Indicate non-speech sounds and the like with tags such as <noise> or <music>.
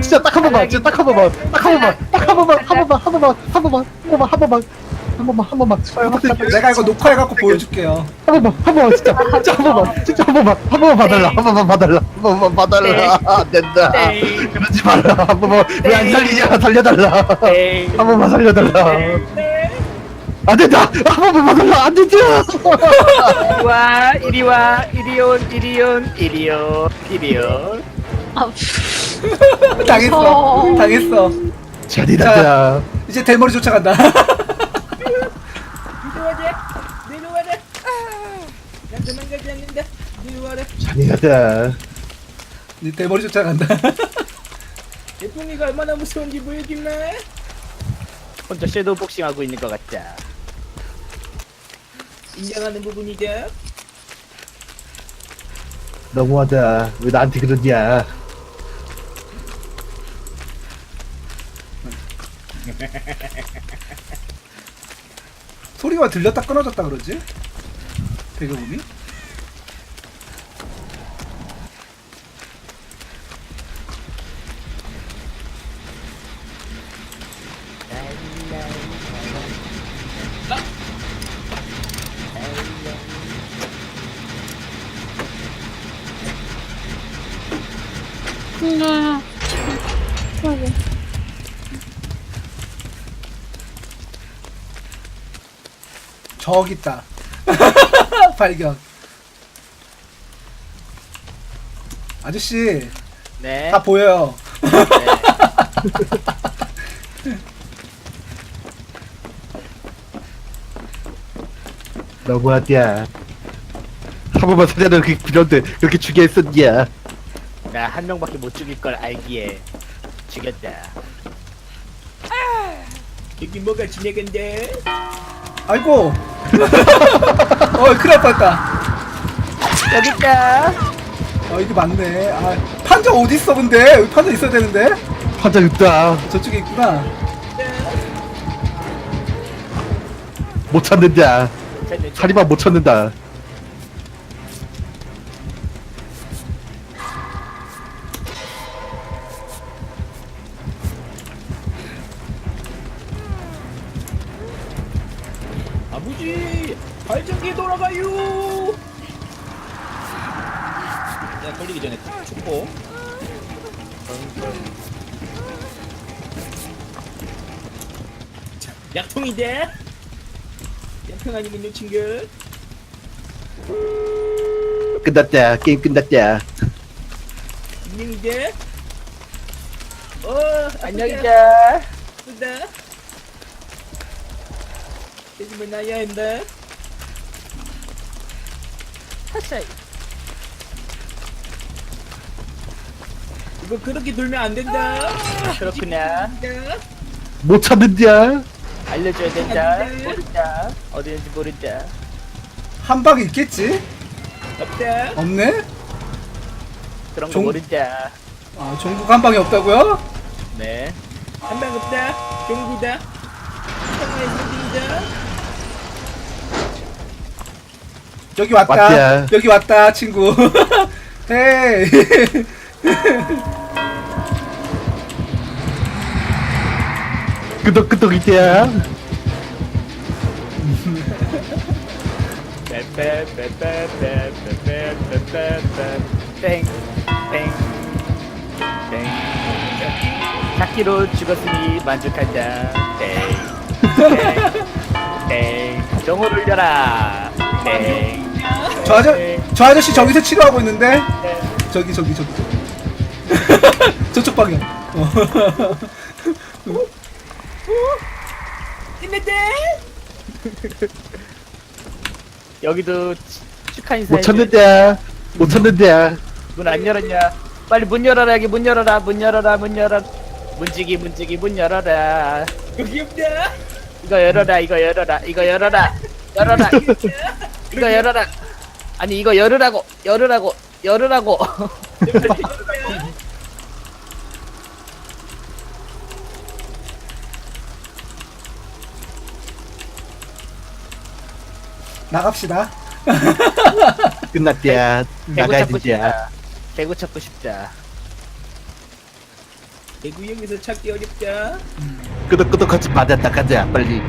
진짜 딱 한 번만, 진짜 딱 한 번만, 딱 한 번만, 딱 한 번만, 한 번만, 한 번만, 한 번만, 한 번만, 한 번만, 한 번만, 한 번만. 부탁드릴게요. 내가 이거 녹화해갖고 보여줄게요. 한 번만, 한 번만, 진짜, 진짜 한 번만, 진짜 한 번만, 한 번만 봐달라, 한 번만 봐달라, 한 번만 봐달라, 안 된다. 땡. 그러지 말라, 한 번만, 왜 안 살리냐, 살려달라, 한 땡. 번만 살려달라. 안 된다, 한 번만 봐달라, 안 된다. 와 이리 와 이리 온 이리 온 이리 온 이리 온 아, 당했어. 무서워. 당했어. 잔인하다 이제 대머리 쫓아간다. <laughs> 내려와라 내려와라 난 도망가지 않는다 내려와라 잔인하다 이제 대머리 쫓아간다. <laughs> 대풍이가 얼마나 무서운지 보여줄마 혼자 섀도우 복싱 하고 있는 것 같자. 인정하는 부분이다 너무하다 왜 나한테 그러냐 <laughs> 소리가 들렸다 끊어졌다 그러지? 배경음이? 음. 저기 있다. <laughs> 발견. 아저씨 네. 다 보여요. <laughs> 너무하다 한 번만 살려도 그렇게 빌었는데 그렇게 죽여 했었냐 나 한 명밖에 못 죽일 걸 알기에 죽였다. 여기 뭐가 지나간다 아이고. 어 큰일 날 뻔했다. 여기 있다. 아 이게 맞네. 아 판자 어디 있어 근데 여기 판자 있어야 되는데 환자 있다 저쪽에 있구나. 못 찾는다 자리만 못 찾는다 아버지 발전기 돌아가요. 야 걸리기 전에 죽고. 자 약통인데 약통 아니군요 친구 끝났다 게임 끝났다. 인형인데 어 안녕이자. 쓰다 나야 한다 사샤이. 이거 그렇게 돌면 안 된다 그렇구나. 된다. 못 찾는다 알려줘야 된다. 안 돼. 모른다. 어디 있는지 모른다. 한 방에 있겠지? 없다 없네? 그런 거 종- 모른다. 아 종국 한 방에 없다고요? 네. 한방 없다 종구다 상하의 상징이다 여기 왔다. 왔디야. 여기 왔다, 친구. <laughs> 헤이. 끄덕끄덕 이때야. 샥기로 죽었으니 만족한다. 땡, 땡, 땡. 종을 울려라. 땡. 저 아저 저 아저씨 저기서 치료하고 있는데 땡. 저기 저기 저기 <laughs> 저쪽 방향. 어. 끝냈다 <laughs> 여기도 치- 축하 인사. 못 찾는다 못 찾는다 문안 열었냐? 빨리 문 열어라 여기 문 열어라 문 열어라 문 열어. 문지기 문지기 문 열어라. 여기 없다 이거 열어라 이거 열어라 이거 열어라 열어라 <laughs> 이거 열어라 아니 이거 열으라고 열으라고 열으라고. <laughs> 나갑시다. 끝났다 배구 나가야 찾고 싶다. 배구 찾고 싶다. 개구역에서 찾기 어렵다. 끄덕끄덕하지 마자 나가자. 빨리